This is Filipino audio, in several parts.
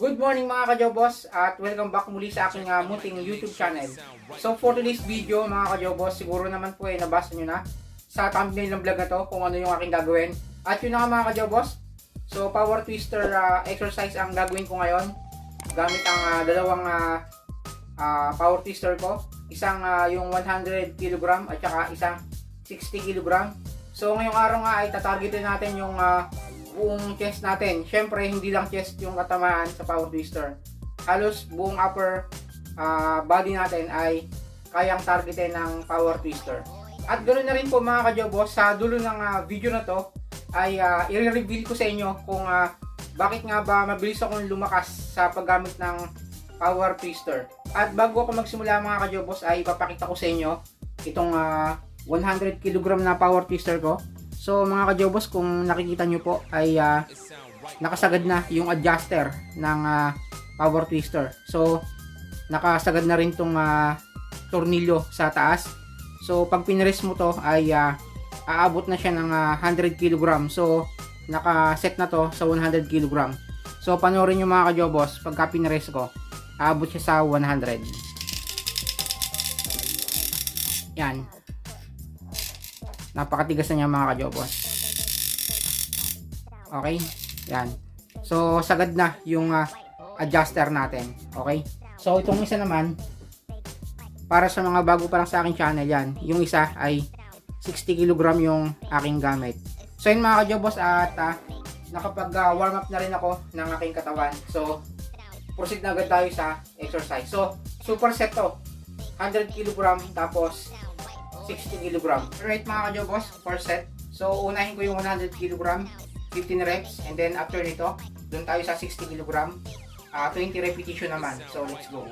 Good morning mga kajobos at welcome back muli sa aking uh, munting YouTube channel. So for today's video mga kajobos, siguro naman po ay nabasa nyo na sa thumbnail ng vlog na to kung ano yung aking gagawin. At yun na nga mga kajobos, so power twister uh, exercise ang gagawin ko ngayon gamit ang uh, dalawang uh, uh, power twister ko. Isang uh, yung 100 kg at saka isang 60 kg. So ngayong araw nga ay tatargetin natin yung uh, buong chest natin. Syempre, hindi lang chest yung katamaan sa power twister. Halos buong upper uh, body natin ay kayang targetin ng power twister. At ganoon na rin po mga kajobos, sa dulo ng uh, video na to ay uh, i-reveal ko sa inyo kung uh, bakit nga ba mabilis akong lumakas sa paggamit ng power twister. At bago ako magsimula mga kajobos ay ipapakita ko sa inyo itong uh, 100 kg na power twister ko. So mga kajobos, kung nakikita nyo po ay uh, nakasagad na yung adjuster ng uh, power twister. So nakasagad na rin tong uh, tornilyo sa taas. So pag pinres mo to ay uh, aabot na siya ng uh, 100 kg. So nakaset na to sa 100 kg. So panoorin nyo mga kajobos, pagka pinres ko, aabot siya sa 100. Yan napakatigas na niya mga kajobos okay? Yan. So sagad na yung uh, adjuster natin. Okay? So itong isa naman para sa mga bago pa lang sa aking channel yan yung isa ay 60 kg yung aking gamit. So yun mga kajobos at uh, nakapag uh, warm up na rin ako ng aking katawan. So proceed na agad tayo sa exercise. So super set to. 100 kg tapos 60 kg. Right mga kajobos, first set. So unahin ko yung 100 kg, 15 reps, and then after nito, doon tayo sa 60 kg, uh, 20 repetition naman. So let's go.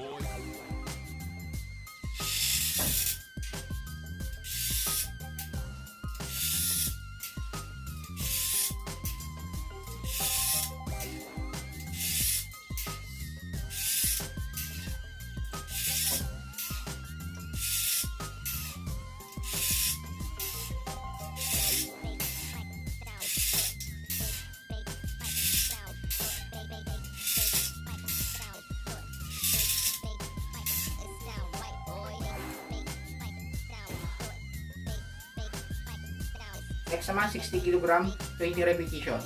Next naman, 60 kg, 20 repetition.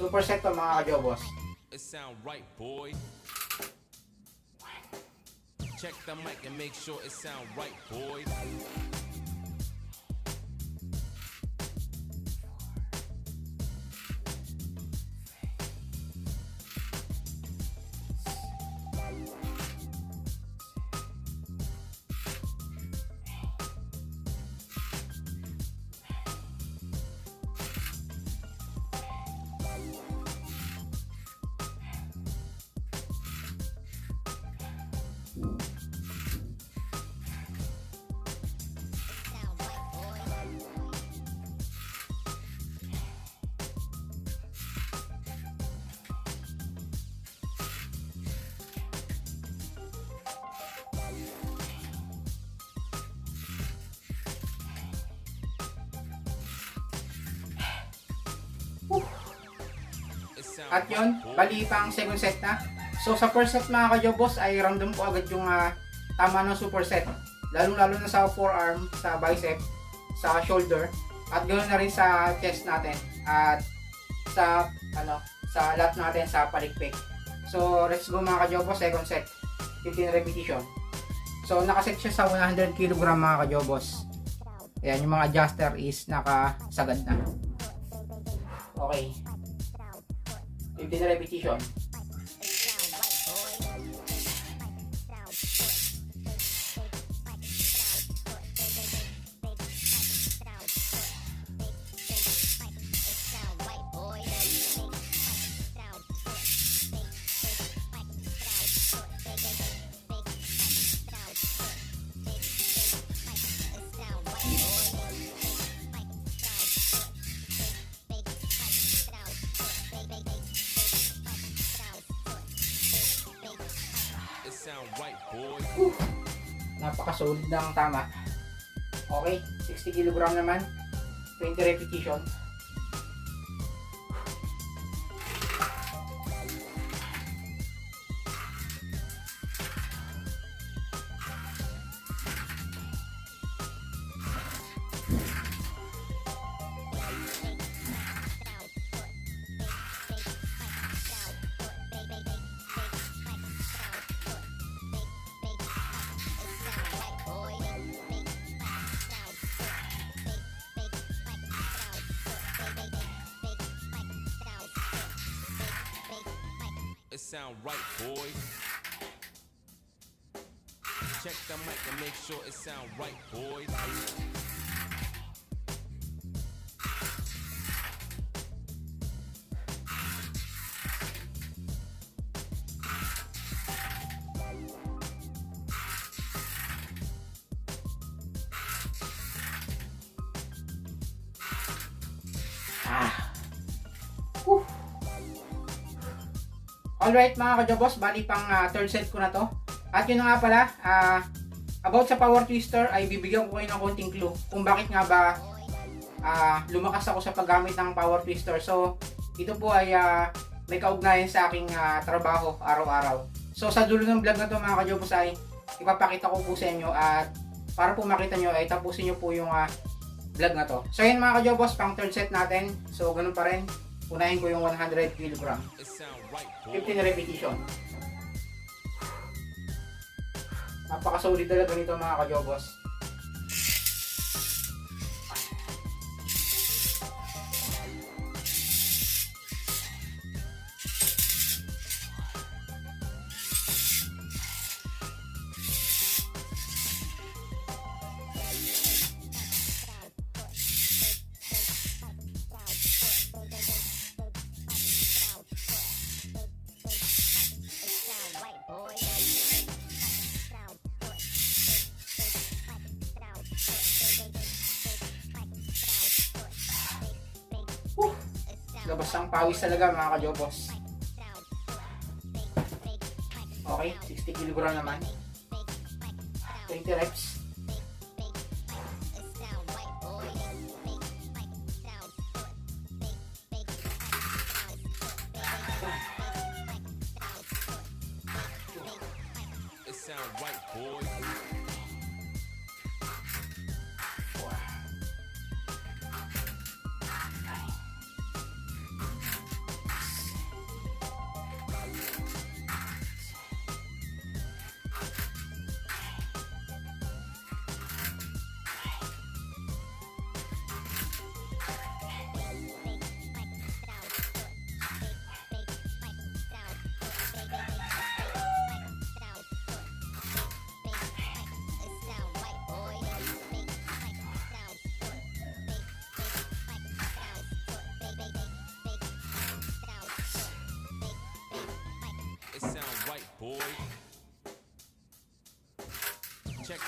Super set to mga kajobos. It sound right, boy. Check the mic and make sure it sound right, boy. At yun, bali pa ang second set na. So sa first set mga kajobos ay random ko agad yung ah, tama ng super set. Lalong lalo na sa forearm, sa bicep, sa shoulder, at ganoon na rin sa chest natin. At sa ano, sa lat natin sa palikpik. So let's go mga kajobos, second set. 15 repetition. So nakaset siya sa 100 kg mga kajobos. Ayan, yung mga adjuster is nakasagad na. Okay. 15 repetition. Boy. Napaka-solid ng tama. Okay, 60 kg naman. 20 repetition. Sound right, boys. Check the mic and make sure it sound right, boys. Ah. Alright mga kajabos, bali pang ah, third set ko na to. At yun nga pala, ah, about sa power twister ay bibigyan ko kayo ng konting clue kung bakit nga ba ah, lumakas ako sa paggamit ng power twister. So, ito po ay ah, may kaugnayan sa aking ah, trabaho araw-araw. So, sa dulo ng vlog na to mga kajabos ay ipapakita ko po sa inyo at para po makita nyo ay tapusin nyo po yung ah, vlog na to. So, yun mga kajabos, pang third set natin. So, ganun pa rin. Unahin ko yung 100 kg. It sound right, boys. 15 repetition. Napaka-solid talaga nito mga kajobos. Labas ang pawis talaga mga kajobos. Okay, 60 kg naman. 20 reps. Sound right, boys.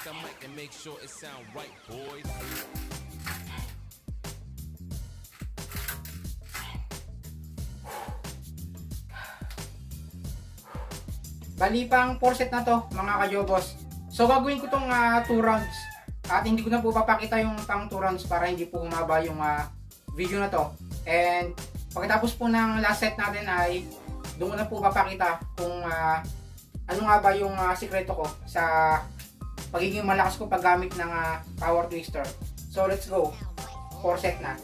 The mic and make sure it sound right, boys. Bali pang 4 set na to mga kajobos. So gagawin ko tong 2 rounds. At hindi ko na po papakita yung pang 2 rounds para hindi po humaba yung ah, video na to. And pagkatapos po ng last set natin ay doon na po papakita kung ah, ano nga ba yung ah, sikreto ko sa pagiging malakas ko paggamit ng ah, power twister. So let's go. 4 set na.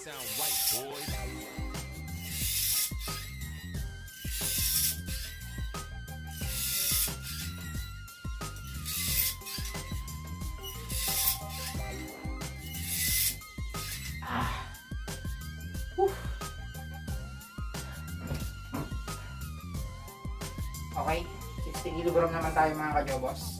Sound right, boys. Okay? 60 kg naman tayo mga kajobos.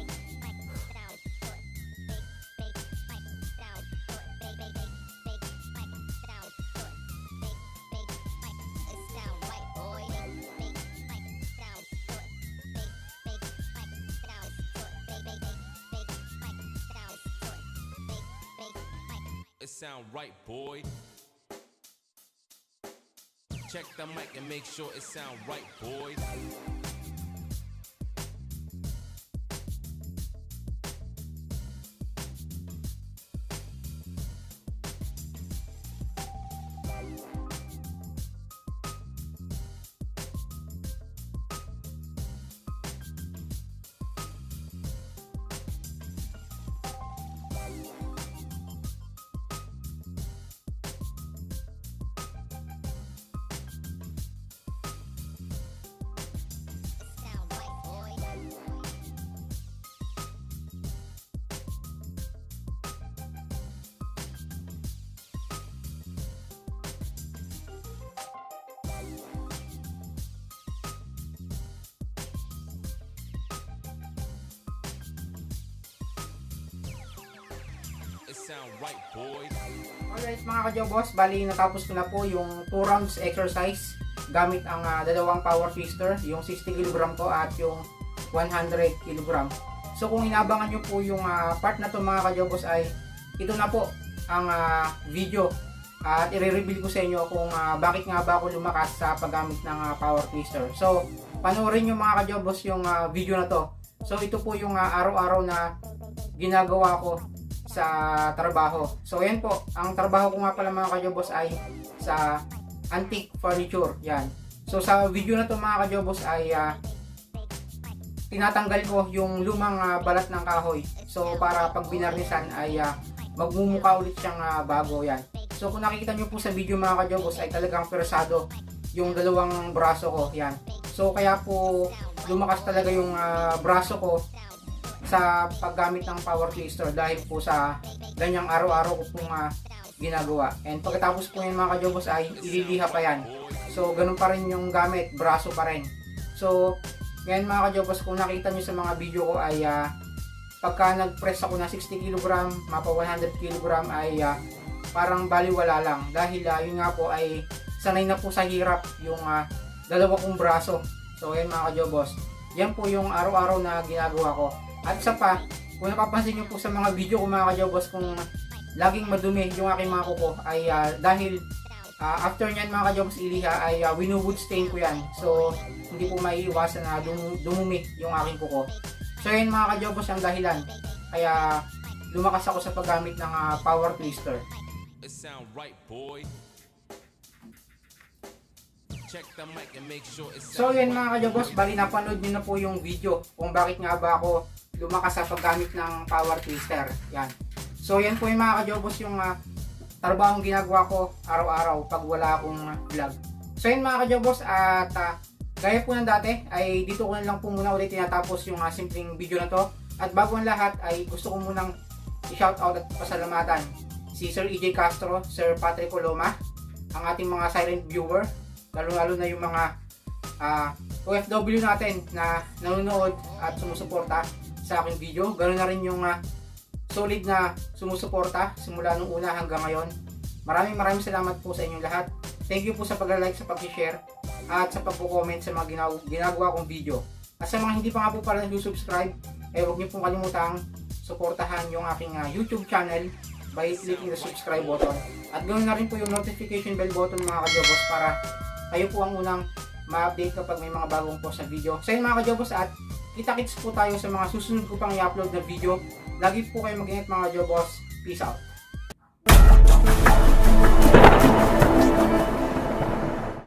Sound right, boy. Check the mic and make sure it sound right, boy. Alright mga kajobos, bali natapos ko na po yung 2 rounds exercise gamit ang ah, dalawang power twister, yung 60 kg ko at yung 100 kg. So kung inabangan nyo po yung ah, part na to mga kajobos ay ito na po ang ah, video at i-reveal ko sa inyo kung ah, bakit nga ba ako lumakas sa paggamit ng ah, power twister. So panoorin nyo mga kajobos yung ah, video na to. So ito po yung araw-araw na ginagawa ko sa trabaho. So yan po, ang trabaho ko nga pala mga kajobos ay sa antique furniture. Yan. So sa video na to mga kajobos ay ah, tinatanggal ko yung lumang ah, balat ng kahoy. So para pag binarnisan ay ah, magmumukha ulit siyang ah, bago yan. So kung nakikita nyo po sa video mga kajobos ay talagang persado yung dalawang braso ko. Yan. So kaya po lumakas talaga yung ah, braso ko sa paggamit ng power twister dahil po sa ganyang araw-araw ko pong ah, ginagawa. And pagkatapos po yan mga kajobos ay ililiha pa yan. So ganun pa rin yung gamit, braso pa rin. So ngayon mga kajobos kung nakita nyo sa mga video ko ay ah, pagka nag-press ako na 60 kg, mapa 100 kg ay ah, parang baliwala lang. Dahil ah, yun nga po ay sanay na po sa hirap yung ah, dalawa kong braso. So yan mga kajobos. Yan po yung araw-araw na ginagawa ko. At isa pa, kung napapansin nyo po sa mga video ko mga kajobos kung laging madumi yung aking mga kuko ay ah, dahil ah, after nyan mga kajobos iliha ay uh, winuwood stain ko yan. So hindi po maiiwasan na dum- dumumi yung aking kuko. So yun mga kajobos ang dahilan. Kaya lumakas ako sa paggamit ng ah, power twister. It sound right, boy. So yun mga kajobos, bali napanood nyo na po yung video kung bakit nga ba ako lumakas sa paggamit ng power twister. Yan. So yan po yung mga kajobos yung uh, trabahong ginagawa ko araw-araw pag wala akong ah, vlog. So yun mga kajobos at ah, gaya po ng dati ay dito ko na lang po muna ulit tinatapos yung uh, simpleng video na to. At bago ang lahat ay gusto ko munang i-shoutout at pasalamatan si Sir EJ Castro, Sir Patrick Coloma, ang ating mga silent viewer, lalo-lalo na yung mga ah, OFW natin na nanonood at sumusuporta sa aking video. Ganoon na rin yung ah, solid na sumusuporta simula nung una hanggang ngayon. Maraming maraming salamat po sa inyong lahat. Thank you po sa pag-like, sa pag-share, at sa pag-comment sa mga ginaw- ginagawa kong video. At sa mga hindi pa nga po pala nag-subscribe, eh huwag niyo pong kalimutang suportahan yung aking ah, YouTube channel by clicking the subscribe button. At gawin na rin po yung notification bell button mga kajobos para kayo po ang unang ma-update kapag may mga bagong post sa video. So yun mga kajobos at kita-kits po tayo sa mga susunod ko pang i-upload na video. Lagi po kayo mag-ingat mga kajobos. Peace out.